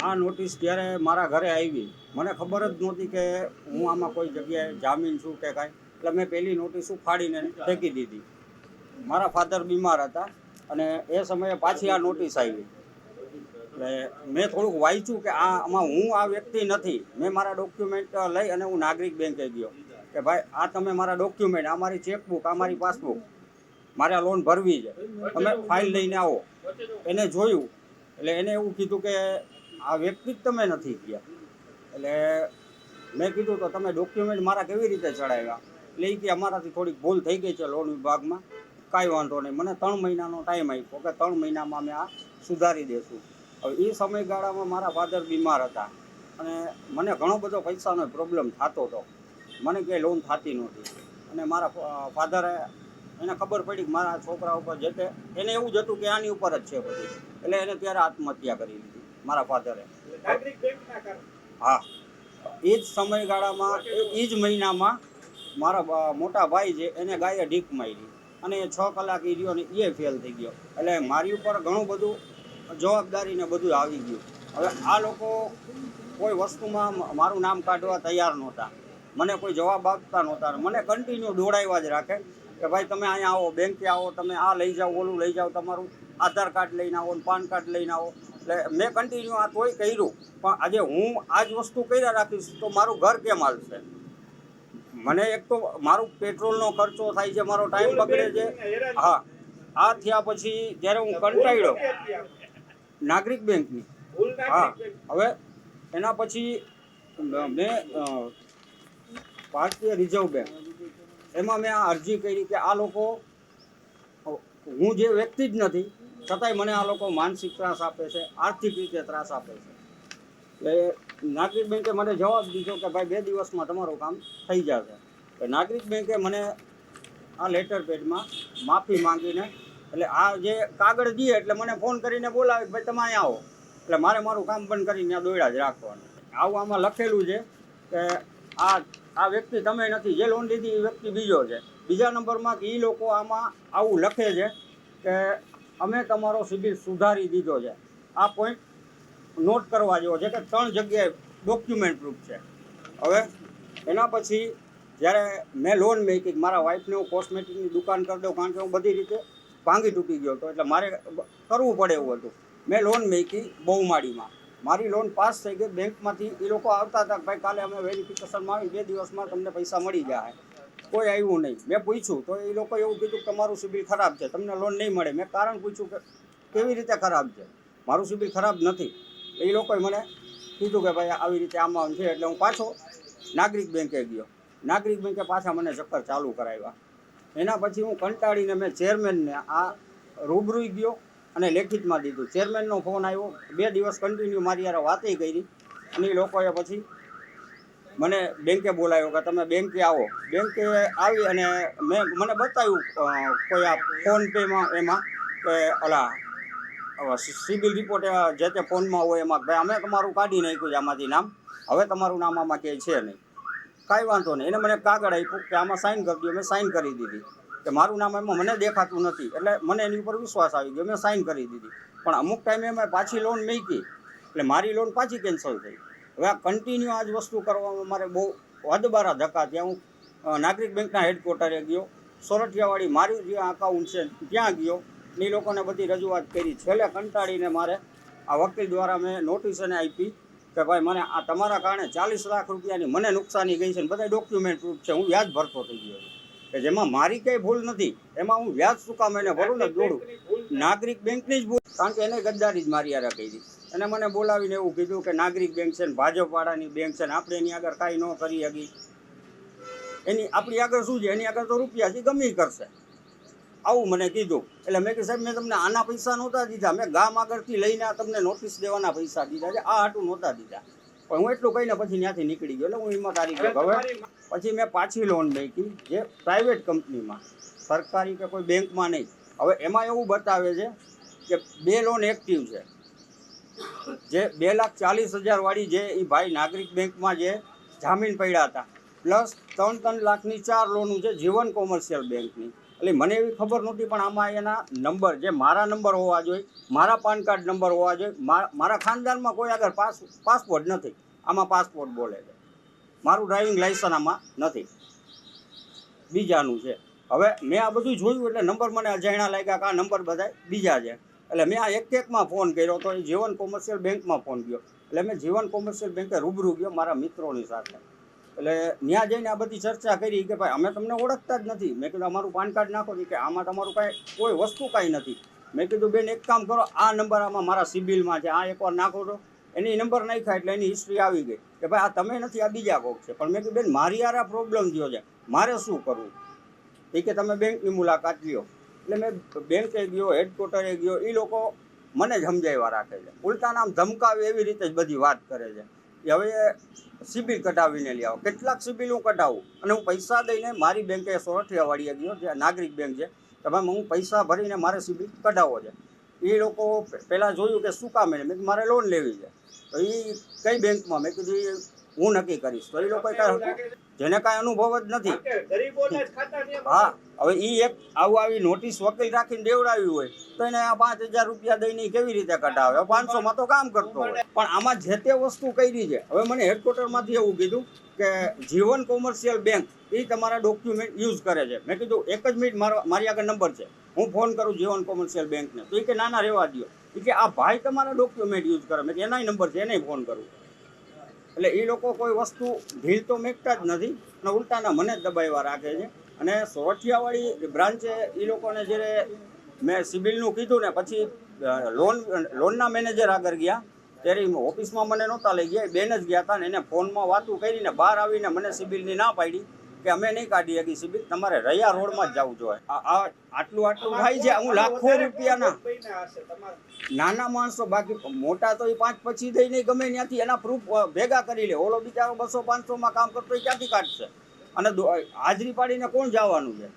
આ નોટિસ જ્યારે મારા ઘરે આવી, મને ખબર જ નહોતી કે હું આમાં કોઈ જગ્યાએ જામીન છું કે કાંઈ. એટલે મેં પહેલી નોટિસ ઉફાડીને ફેંકી દીધી. મારા ફાધર બીમાર હતા અને એ સમયે પાછી આ નોટિસ આવી. એટલે મેં થોડુંક વાંચ્યું કે આ આમાં હું આ વ્યક્તિ નથી. મેં મારા ડોક્યુમેન્ટ લઈ અને હું નાગરિક બેંકે ગયો. કે ભાઈ, આ તમે મારા ડોક્યુમેન્ટ આ મારી ચેકબુક આ મારી પાસબુક મારે આ લોન ભરવી છે. તમે ફાઇલ લઈને આવો. એને જોયું. એટલે એને એવું કીધું કે આ વ્યક્તિ તમે નથી ગયા. એટલે મેં કીધું તો તમે ડોક્યુમેન્ટ મારા કેવી રીતે ચડાવ્યા? એટલે એ કે અમારાથી થોડીક ભૂલ થઈ ગઈ છે લોન વિભાગમાં. કાંઈ વાંધો નહીં. મને ત્રણ મહિનાનો ટાઈમ આપ્યો. કે ત્રણ મહિનામાં અમે આ સુધારી દેશું. હવે એ સમયગાળામાં મારા ફાધર બીમાર હતા. અને મને ઘણો બધો પૈસાનો પ્રોબ્લેમ થતો હતો. મને ક્યાંય લોન થતી નહોતી. અને મારા ફાધરે એને ખબર પડી કે મારા છોકરા ઉપર જે તે, એને એવું જ હતું કે આની ઉપર જ છે બધી. એટલે એને ત્યારે આત્મહત્યા કરી લીધી. મારા ફાધરે હા. એ જ સમયગાળામાં એ જ મહિનામાં મારા મોટા ભાઈ છે એને ગાયે ઢીક મારી. અને એ છ કલાક એ રહ્યો ને એ ફેલ થઈ ગયો. એટલે મારી ઉપર ઘણું બધું જવાબદારી ને બધું આવી ગયું. હવે આ લોકો કોઈ વસ્તુમાં મારું નામ કાઢવા તૈયાર નહોતા. મને કોઈ જવાબ આપતા નહોતા. મને કન્ટિન્યુ દોડાવ્યા જ રાખે કે ભાઈ તમે અહીંયા આવો બેંકે આવો તમે આ લઈ જાઓ ઓલું લઈ જાઓ તમારું આધાર કાર્ડ લઈને આવો પાન કાર્ડ લઈને આવો. એટલે મેં કન્ટિન્યુ આ તોય કર્યું. પણ આજે હું આ જ વસ્તુ કર્યા રાખીશ તો મારું ઘર કેમ હાલશે? મને એક તો મારું પેટ્રોલનો ખર્ચો થાય છે મારો ટાઈમ બગડે છે. હા. આ થયા પછી જ્યારે હું કંટાળ્યો. નાગરિક બેંકની. હા. હવે એના પછી મેં ભારતીય રિઝર્વ બેંક. એમાં મેં આ અરજી કરી કે આ લોકો હું જે વ્યક્તિ જ નથી છતાંય મને આ લોકો માનસિક ત્રાસ આપે છે, આર્થિક રીતે ત્રાસ આપે છે. એટલે નાગરિક બેંકે મને જવાબ દીધો કે ભાઈ બે દિવસમાં તમારું કામ થઈ જશે. નાગરિક બેંકે મને આ લેટર પેડમાં માફી માંગીને, એટલે આ જે કાગળ દે એટલે મને ફોન કરીને બોલાવે ભાઈ તમે અહીંયા આવો. એટલે મારે મારું કામ બંધ કરીને ત્યાં દોડ્યા જ રાખવાનું. આવું આમાં લખેલું છે કે આ આ વ્યક્તિ તમે નથી, જે લોન લીધી એ વ્યક્તિ બીજો છે. બીજા નંબરમાં એ લોકો આમાં આવું લખે છે કે અમે તમારો સિબિલ સુધારી દીધો છે. આ પોઈન્ટ નોટ કરવા જેવો છે કે ત્રણ જગ્યાએ ડોક્યુમેન્ટ પ્રૂફ છે. હવે એના પછી જ્યારે મેં લોન મેકી, મારા વાઈફને હું કોસ્મેટિકની દુકાન કરી દઉં, કારણ કે હું બધી રીતે ભાંગી તૂટી ગયો હતો, એટલે મારે કરવું પડે એવું હતું. મેં લોન મેકી બહુમાળીમાં. મારી લોન પાસ થઈ ગઈ બેંકમાંથી એ લોકો આવતા હતા ભાઈ કાલે અમે વેરિફિકેશનમાં આવી બે દિવસમાં તમને પૈસા મળી જાય. કોઈ આવ્યું નહીં. મેં પૂછ્યું, તો એ લોકો એવું કીધું કે તમારું સિબિલ ખરાબ છે, તમને લોન નહીં મળે. મેં કારણ પૂછ્યું કે કેવી રીતે ખરાબ છે? મારું સિબિલ ખરાબ નથી. એ લોકોએ મને કીધું કે ભાઈ, આવી રીતે આમાં છે. એટલે હું પાછો નાગરિક બેંકે ગયો. નાગરિક બેંકે પાછા મને ચક્કર ચાલુ કરાવ્યા. એના પછી હું કંટાળીને મેં ચેરમેનને આ રૂબરૂ ગયો અને લેખિતમાં દીધું. ચેરમેનનો ફોન આવ્યો. બે દિવસ કન્ટિન્યુ મારી યાર વાતે કરી અને એ લોકોએ પછી મને બેંકે બોલાવ્યો કે તમે બેંકે આવો. બેંકે આવી અને મેં, મને બતાવ્યું કોઈ આ ફોનપેમાં એમાં કે, અલા સિવિલ રિપોર્ટ જે તે ફોનમાં હોય એમાં ભાઈ અમે તમારું કાઢી નાખ્યું છે આમાંથી નામ. હવે તમારું નામ આમાં ક્યાંય છે નહીં. કાંઈ વાંધો નહીં. એને મને કાગળ આપ્યું કે આમાં સાઈન કરી દો મેં સાઈન કરી દીધી. કે મારું નામ એમાં મને દેખાતું નથી. એટલે મને એની ઉપર વિશ્વાસ આવી ગયો. મેં સાઇન કરી દીધી. પણ અમુક ટાઈમે મેં પાછી લોન મેકી. એટલે મારી લોન પાછી કેન્સલ થઈ. હવે આ કન્ટિન્યુ આ જ વસ્તુ કરવામાં મારે બહુ હદબારા ધક્કા ત્યાં હું નાગરિક બેંકના હેડક્વાર્ટરે ગયો. સોરઠિયાવાળી મારી જે અકાઉન્ટ છે, ત્યાં ગયો. ને એ લોકોને બધી રજૂઆત કરી. છેલ્લે કંટાળીને મારે આ વકીલ દ્વારા મેં નોટિસ અને આપી કે ભાઈ, મને આ તમારા કારણે ચાલીસ લાખ રૂપિયાની મને નુકસાની ગઈ છે ને બધા ડોક્યુમેન્ટ પ્રૂફ છે. હું વ્યાજ ભરતો થઈ ગયો કે જેમાં મારી કંઈ ભૂલ નથી. એમાં હું વ્યાજ ચૂકામ એને ભરું ને દોડું. નાગરિક બેંકની જ ભૂલ. કારણ કે એને ગદ્દારી જ મારી યાર કરી અને મને બોલાવીને એવું કીધું કે નાગરિક બેંક છે ને ભાજપવાળાની બેંક છે ને આપણે એની આગળ કાંઈ ન કરી શકી એની આપણી આગળ શું છે? એની આગળ તો રૂપિયા છે ગમે કરશે. આવું મને કીધું. એટલે મેં કીધું સાહેબ મેં તમને આના પૈસા નહોતા દીધા. મેં ગામ આગળથી લઈને તમને નોટિસ દેવાના પૈસા દીધા છે. આ આટું નહોતા દીધા. પણ હું એટલું કહીને પછી ત્યાંથી નીકળી ગયો. એટલે હું એમાં તારીખ હવે પછી મેં પાછી લોન મેકી જે પ્રાઇવેટ કંપનીમાં સરકારી કે કોઈ બેંકમાં નહીં. હવે એમાં એવું બતાવે છે કે બે લોન એક્ટિવ છે. જે બે લાખ ચાલીસ હજાર વાળી જે એ ભાઈ નાગરિક બેંકમાં જે જામીન પડ્યા હતા, પ્લસ ત્રણ ત્રણ લાખની ચાર લોનું છે જીવન કોમર્શિયલ બેંકની. એટલે મને એવી ખબર નહોતી, પણ આમાં એના નંબર, જે મારા નંબર હોવા જોઈએ, મારા પાન કાર્ડ નંબર હોવા જોઈએ મારા ખાનદાનમાં કોઈ આગળ પાસ, પાસપોર્ટ નથી. આમાં પાસપોર્ટ બોલે છે. મારું ડ્રાઇવિંગ લાઇસન્સ આમાં નથી. બીજાનું છે. હવે મેં આ બધું જોયું એટલે નંબર મને અજાણ્યા લાગ્યા કે આ નંબર બધા બીજા છે. એટલે મેં આ એક એકમાં ફોન કર્યો તો એ જીવન કોમર્શિયલ બેંકમાં ફોન ગયો. એટલે મેં જીવન કોમર્શિયલ બેંકે રૂબરૂ ગયો મારા મિત્રોની સાથે. એટલે ત્યાં જઈને આ બધી ચર્ચા કરી કે ભાઈ અમે તમને ઓળખતા જ નથી. મેં કીધું, અમારું પાન કાર્ડ નાખો. કે, આમાં તમારું કાંઈ, કોઈ વસ્તુ કાંઈ નથી. મેં કીધું, બેન, એક કામ કરો, આ નંબર આમાં મારા સિબિલમાં છે. આ એકવાર નાખો તો. એની નંબર નાખ્યા એટલે એની હિસ્ટ્રી આવી ગઈ. કે ભાઈ આ તમે નથી, આ બીજા કોક છે. પણ મેં કીધું, બેન, મારી આ પ્રોબ્લેમ થયો છે. મારે શું કરવું? એ કે, તમે બેંકની મુલાકાત લ્યો. એટલે મેં બેંકે ગયો હેડક્વાર્ટરે ગયો એ લોકો મને જ સમજાવ્યા રાખે છે. ઉલટા નામ ધમકાવે એવી રીતે જ બધી વાત કરે છે. કે હવે સિબિલ કઢાવીને લઈ આવો. કેટલાક સિબિલ હું કઢાવું? અને હું પૈસા દઈને મારી બેંકે સોરઠિયાવાડીએ ગયો જે નાગરિક બેંક છે કે ભાઈ હું પૈસા ભરીને મારે સિબિલ કઢાવવો છે. એ લોકો પહેલાં જોયું કે શું કામ એને? મેં મારે લોન લેવી છે. તો એ કઈ બેંકમાં મેં કીધું "ઈ હું નક્કી કરીશ. તો એ લોકોએ કાંઈ જેને કાંઈ અનુભવ જ નથી. હા. હવે એ એક આવું આવી નોટિસ વકીલ રાખીને દેવડાવી હોય, તો એને આ પાંચ હજાર રૂપિયા દઈને કેવી રીતે કઢાવે? પાંચસો માં તો કામ કરતો હોય. પણ આમાં જે તે વસ્તુ કરી છે, હવે મને હેડક્વાર્ટરમાંથી એવું કીધું કે જીવન કોમર્શિયલ બેંક એ તમારા ડોક્યુમેન્ટ યુઝ કરે છે. મેં કીધું, એક જ મિનિટ મારો મારી આગળ નંબર છે. હું ફોન કરું જીવન કોમર્શિયલ બેંકને. તો એ કે નાના રહેવા દો એ કે, આ ભાઈ તમારા ડોક્યુમેન્ટ યુઝ કરે. મેં એનાય નંબર છે એને ફોન કરું. એટલે એ લોકો કોઈ વસ્તુ ઢીલ તો મેકતા જ નથી અને ઉલટાના મને જ દબાવ્યા રાખે છે. અને સોરઠિયાવાળી બ્રાન્ચે એ લોકોને જ્યારે મેં સિબિલનું કીધું ને, પછી લોન, લોનના મેનેજર આગળ ગયા, ત્યારે ઓફિસમાં મને નહોતા લઈ ગયા બેન જ ગયા હતા ને, એને ફોનમાં વાતું કરીને બહાર આવીને મને સિબિલની ના પાડી કે અમે નહીં કાઢી શકી સિબિલ, તમારે રૈયા રોડમાં જ જવું જોઈએ આટલું આટલું થાય છે, હું લાખો રૂપિયાના. નાના માણસો બાકી, મોટા તો એ પાંચ પછી દઈને ગમે ત્યાંથી એના પ્રૂફ ભેગા કરી લે ઓલો બિચારો બસો પાંચસોમાં કામ કરતો એ ક્યાંથી કાઢશે અને હાજરી પાડીને કોણ જવાનું છે?